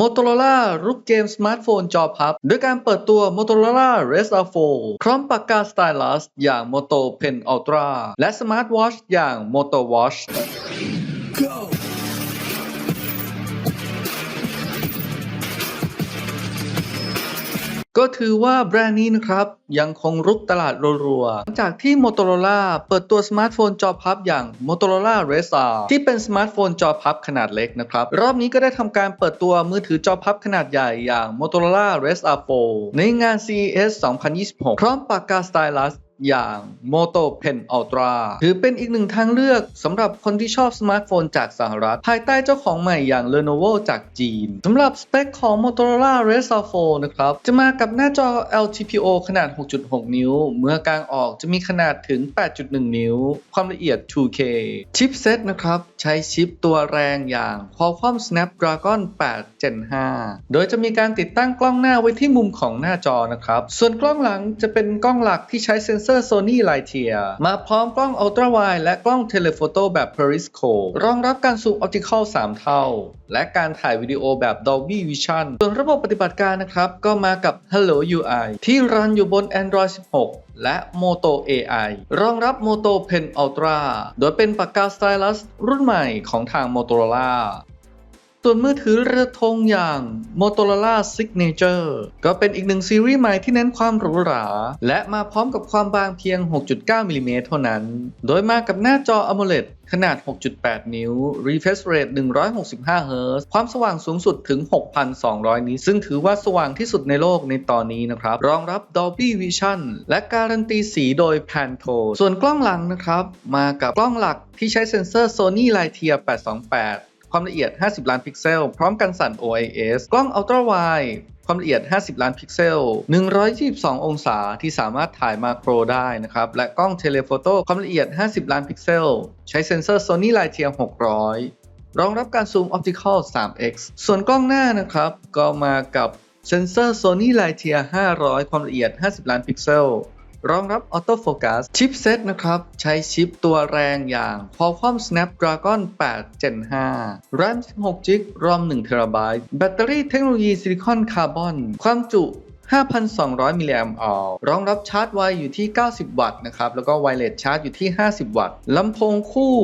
Motorola รุกเกมสมาร์ทโฟนจอพับ ด้วยการเปิดตัว Motorola Razr 4พร้อมปากกาสไตลัสอย่าง Moto Pen Ultra และสมาร์ทวอชอย่าง Moto Watch ก็ถือว่าแบรนด์นี้นะครับ ยังคงรุกตลาดรัวๆ หลังจากที่ Motorola เปิดตัวสมาร์ทโฟนจอพับอย่าง Motorola r e s a ที่เป็นสมาร์ทโฟนจอพับขนาดเล็กนะครับ รอบนี้ก็ได้ทำการเปิดตัวมือถือจอพับขนาดใหญ่อย่าง Motorola r e s a 4ในงาน CES 2026 พร้อมปากกาสไตลัส อย่าง Moto Pen Ultra ถือเป็นอีกหนึ่งทางเลือกสำหรับคนที่ชอบสมาร์ทโฟนจากสหรัฐ ภายใต้เจ้าของใหม่อย่าง Lenovo จากจีนสำหรับสเปคของ Motorola Razr 4นะครับ จะมากับหน้าจอ LTPO ขนาด 6.6 นิ้ว เมื่อกลางออกจะมีขนาดถึง 8.1 นิ้ว ความละเอียด 2K ชิปเซตนะครับ ใช้ชิปตัวแรงอย่าง Qualcomm Snapdragon 8 Gen 5 โดยจะมีการติดตั้งกล้องหน้าไว้ที่มุมของหน้าจอนะครับ ส่วนกล้องหลังจะเป็นกล้องหลักที่ใช้เซ็นเซอร์ Sony Lightyear มาพร้อมกล้อง Ultra Wide และกล้อง Telephoto แบบ Periscope รองรับการซูม Optical 3 เท่า และการถ่ายวิดีโอแบบ Dolby Vision ส่วนระบบปฏิบัติการนะครับ ก็มากับ Hello UI ที่รันอยู่บน Android 16และ Moto AI รองรับ Moto Pen Ultra โดยเป็นปากกา Stylus รุ่นใหม่ของทาง Motorola ส่วนมือถือเรือธงอย่าง Motorola Signature ก็เป็นอีกหนึ่งซีรีส์ใหม่ที่เน้นความหรูหรา และมาพร้อมกับความบางเพียง 6.9มิลลิเมตรเท่านั้น โดยมากับหน้าจอ AMOLED ขนาด 6.8 นิ้ว refresh rate 165 Hz ความสว่างสูงสุดถึง 6,200 นิตซึ่งถือว่าสว่างที่สุดในโลกในตอนนี้นะครับ รองรับ Dolby Vision และการันตีสีโดย Pantone ส่วนกล้องหลังนะครับ มากับกล้องหลักที่ใช้เซ็นเซอร์ Sony l i g h t e a r 828 ความละเอียด 50 ล้านพิกเซล พร้อมกันสั่น OIS กล้อง Ultra Wide ความละเอียด 50 ล้านพิกเซล 122 องศาที่สามารถถ่ายมาโครได้นะครับ และกล้องเทเลโฟโต้ความละเอียด 50 ล้านพิกเซล ใช้เซ็นเซอร์ Sony Lightyear 600 รองรับการซูม Optical 3x ส่วนกล้องหน้านะครับ ก็มากับเซ็นเซอร์ Sony Lightyear 500 ความละเอียด 50 ล้านพิกเซล รองรับออโต้โฟกัสชิปเซตนะครับ ใช้ชิปตัวแรงอย่าง Qualcomm Snapdragon 8 Gen 5 RAM 16 g b ROM 1 TB แบตเตอรี่เทคโนโลยีซิลิคอนคาร์บอน ความจุ5,200 มิลลิแอมป์อรองรับชาร์จไวอยู่ที่ 90 วัตต์นะครับ แล้วก็ไวเลสชาร์จอยู่ที่ 50 วัตต์ ลำโพงคู่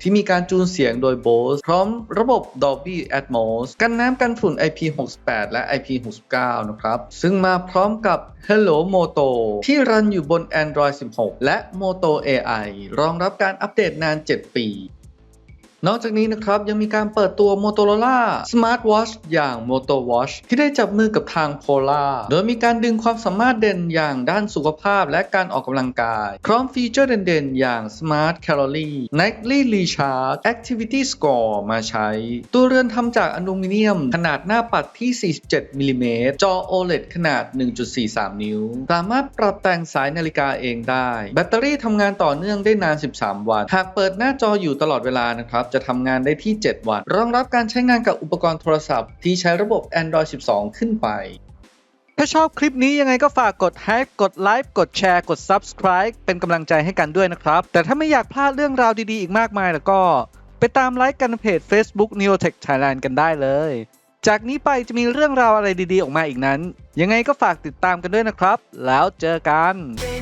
ที่มีการจูนเสียงโดย Bose พร้อมระบบ Dolby Atmos กันน้ำกันฝุ่น IP68 และ IP69 นะครับ ซึ่งมาพร้อมกับ Hello Moto ที่รันอยู่บน Android 16 และ Moto AI รองรับการอัปเดตนาน 7 ปี นอกจากนี้นะครับยังมีการเปิดตัว Motorola Smart Watch อย่าง Moto Watch ที่ได้จับมือกับทาง Polar โดยมีการดึงความสามารถเด่นอย่างด้านสุขภาพและการออกกำลังกาย พร้อมฟีเจอร์เด่นๆ อย่าง Smart Calorie Nightly Recharge Activity Score มาใช้ ตัวเรือนทำจากอลูมิเนียม ขนาดหน้าปัดที่ 47มิลลิเมตรจอ OLED ขนาด 1.43 นิ้ว สามารถปรับแต่งสายนาฬิกาเองได้ แบตเตอรี่ทำงานต่อเนื่องได้นาน 13 วัน หากเปิดหน้าจออยู่ตลอดเวลานะครับจะทำงานได้ที่ 7 วัน รองรับการใช้งานกับอุปกรณ์โทรศัพท์ที่ใช้ระบบ Android 12 ขึ้นไป ถ้าชอบคลิปนี้ยังไงก็ฝากกดแฮกกดไลค์กดแชร์กด Subscribe เป็นกำลังใจให้กันด้วยนะครับ แต่ถ้าไม่อยากพลาดเรื่องราวดีๆ อีกมากมายแล้วก็ ไปตามไลค์กันเพจ Facebook Neotech Thailand กันได้เลย จากนี้ไปจะมีเรื่องราวอะไรดีๆ ออกมาอีกนั้น ยังไงก็ฝากติดตามกันด้วยนะครับ แล้วเจอกัน Baby